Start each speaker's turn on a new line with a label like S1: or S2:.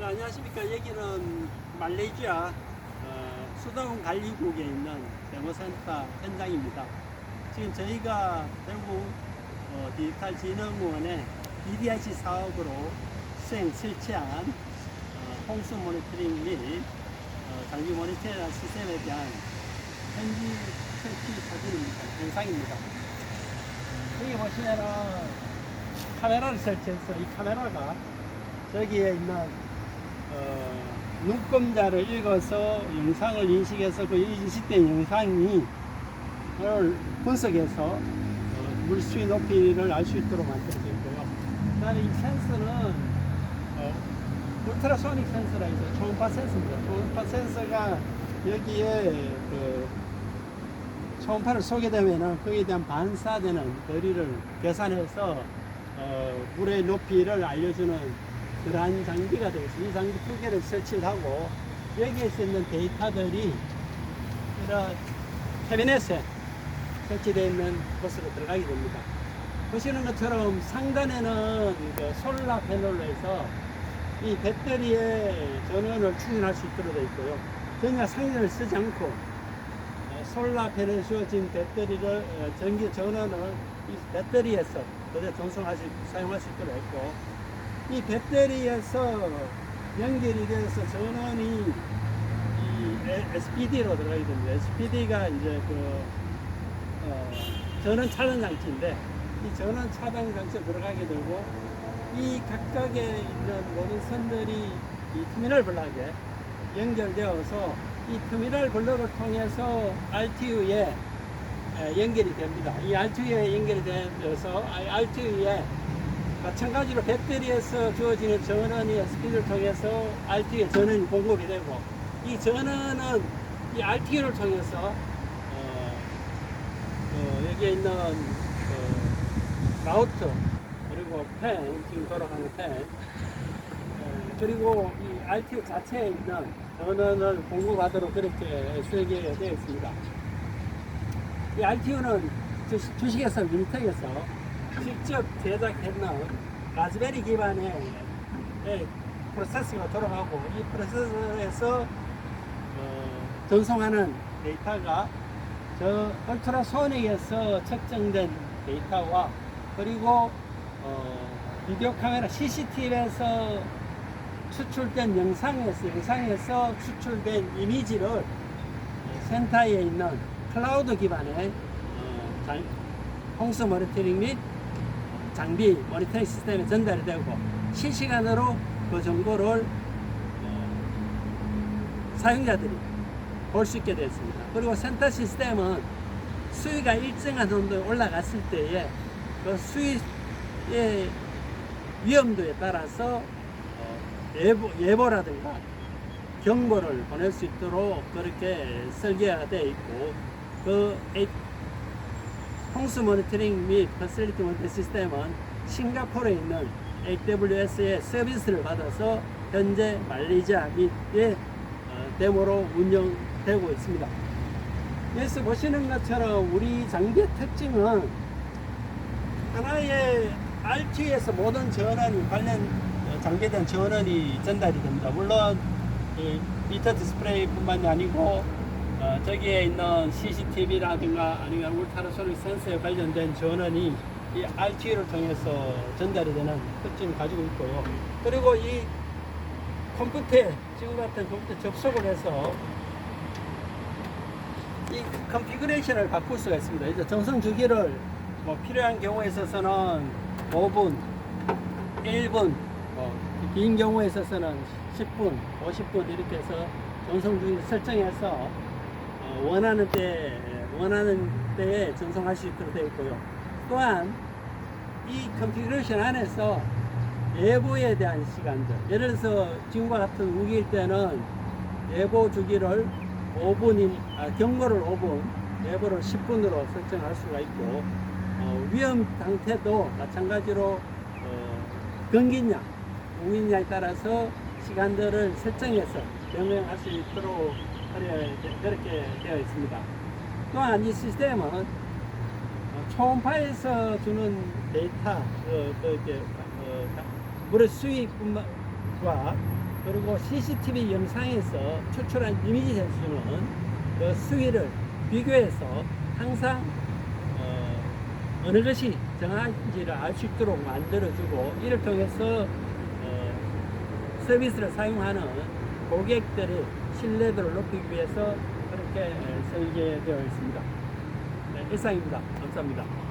S1: 네, 안녕하십니까. 여기는 말레이시아 어, 수도원 관리국에 있는 데모센터 현장입니다. 지금 저희가 대구 어, 디지털 진흥원의 DDIC 사업으로 수행 설치한 어, 홍수 모니터링 및 어, 장비 모니터링 시스템에 대한 현지 설치 사진입니다. 영상입니다. 여기 보시면은 카메라를 설치해서 이 카메라가 저기에 있는 어, 눈금자를 읽어서 영상을 인식해서 그 인식된 영상이 를 분석해서 어, 물 수위 높이를 알 수 있도록 만들어져 있고요. 그다음에 이 센서는 어, 울트라소닉 센서라 해서 초음파 센서입니다. 초음파 센서가 여기에 그 초음파를 쏘게 되면은 거기에 대한 반사되는 거리를 계산해서 어, 물의 높이를 알려주는 그러한 장비가 되겠습니다. 이 장비 두 개를 설치를 하고 여기에서 있는 데이터들이 이런 캐비넷에 설치되어 있는 곳으로 들어가게 됩니다. 보시는 것처럼 상단에는 그 솔라 패널로 해서 이 배터리에 전원을 충전할 수 있도록 되어 있고요. 전혀 상전을 쓰지 않고 어, 솔라 패널에 주어진 배터리를 어, 전기 전원을 이 배터리에서 그대로 전송할 수, 사용할 수 있도록 했고 이 배터리에서 연결이 돼서 전원이 이 SPD로 들어가게 됩니다. SPD가 이제 그 어, 전원 차단 장치인데 이 전원 차단 장치에 들어가게 되고 이 각각에 있는 모든 선들이 이 터미널 블락에 연결되어서 이 터미널 블럭을 통해서 RTU에 연결이 됩니다. 이 RTU에 연결이 되어서 RTU에 마찬가지로 배터리에서 주어지는 전원이 스피드를 통해서 RTU에 전원이 공급이 되고 이 전원은 이 RTU를 통해서 어, 어, 여기에 있는 그 라우터 그리고 팬 지금 돌아가는 팬 어, 그리고 이 RTU 자체에 있는 전원을 공급하도록 그렇게 설계되어 있습니다. 이 RTU는 주식회사 민텍에서 직접 제작했는 라즈베리 기반의 예, 프로세서가 돌아가고 이 프로세서에서 어, 전송하는 데이터가 저 울트라소닉에서 측정된 데이터와 그리고 어, 비디오 카메라 CCTV에서 추출된 영상에서 영상에서 추출된 이미지를 센터에 있는 클라우드 기반의 어, 장- 홍수 모니터링 및 장비 모니터링 시스템에 전달이 되고 실시간으로 그 정보를 어, 사용자들이 볼 수 있게 됐습니다. 그리고 센터 시스템은 수위가 일정한 정도에 올라갔을 때에 그 수위의 위험도에 따라서 어, 예보, 예보라든가 경보를 보낼 수 있도록 그렇게 설계가 되어 있고 그 홍수 모니터링 및 퍼실리티 모니터 시스템은 싱가포르에 있는 AWS의 서비스를 받아서 현재 말레이시아 및의 어, 데모로 운영되고 있습니다. 여기서 보시는 것처럼 우리 장비의 특징은 하나의 RT에서 모든 전원이 관련 어, 장비에 대한 전원이 전달이 됩니다. 물론 이 미터 디스플레이뿐만이 아니고 어, 저기에 있는 CCTV라든가 아니면 울트라소닉 센서에 관련된 전원이 이 RT를 통해서 전달이 되는 특징을 가지고 있고요. 그리고 이 컴퓨터에 지금 같은 컴퓨터 접속을 해서 이 컨피그레이션을 바꿀 수가 있습니다. 이제 정성 주기를 뭐 필요한 경우에 있어서는 5분, 1분, 뭐, 긴 경우에 있어서는 10분, 50분 이렇게 해서 전송 주기를 설정해서 어, 원하는 때 원하는 때에 전송할 수 있도록 되어 있고요. 또한 이 컨피그레이션 안에서 예보에 대한 시간들 예를 들어서 지금과 같은 우기일 때는 예보 주기를 5분인 아, 경보를 5분 예보를 10분으로 설정할 수가 있고 어, 위험 상태도 마찬가지로 어, 건기냐 공인냐에 따라서 시간들을 설정해서 변경할 수 있도록 그렇게 되어 있습니다. 또한 이 시스템은 어, 초음파에서 주는 데이터, 어, 그, 이렇게, 어, 가- 물의 수위뿐만과 그리고 CCTV 영상에서 추출한 이미지 센수는 그 수위를 비교해서 항상 어, 어느 것이 정확한지를 알 수 있도록 만들어주고 이를 통해서 어, 서비스를 사용하는 고객들의 신뢰도를 높이기 위해서 그렇게 설계되어 있습니다. 네, 이상입니다. 감사합니다.